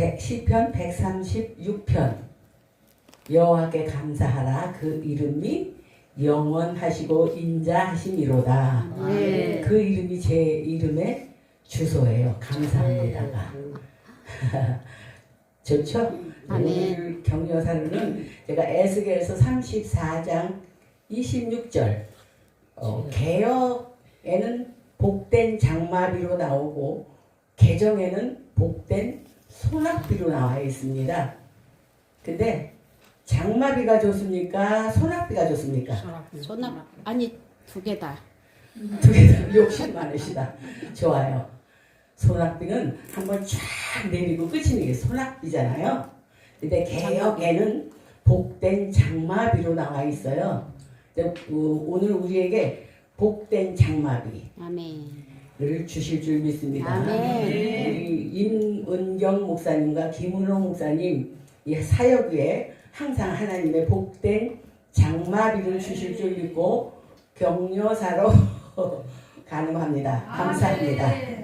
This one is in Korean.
백- 시편 136편 여호와께 감사하라 그 이름이 영원하시고 인자하심이로다. 네. 그 이름이 제 이름의 주소예요. 감사합니다가. 좋죠? 아멘. 오늘 격려사로는 제가 에스겔서 34장 26절 어, 개혁에는 복된 장마비로 나오고 개정에는 복된 소낙비로 나와 있습니다. 근데 장마비가 좋습니까? 소낙비가 좋습니까? 소납 아니 두 개다. 두 개다 욕심 많으시다. 좋아요. 소낙비는 한번 쫙 내리고 끝이는 게 소낙비잖아요. 근데 개혁에는 복된 장마비로 나와 있어요. 오늘 우리에게 복된 장마비를 아멘. 주실 줄 믿습니다. 아멘. 우리 임은경 목사님과 김은호 목사님 이 사역 위에 항상 하나님의 복된 장마비를 주실 줄 믿고 격려사로 가능합니다. 감사합니다. 아멘.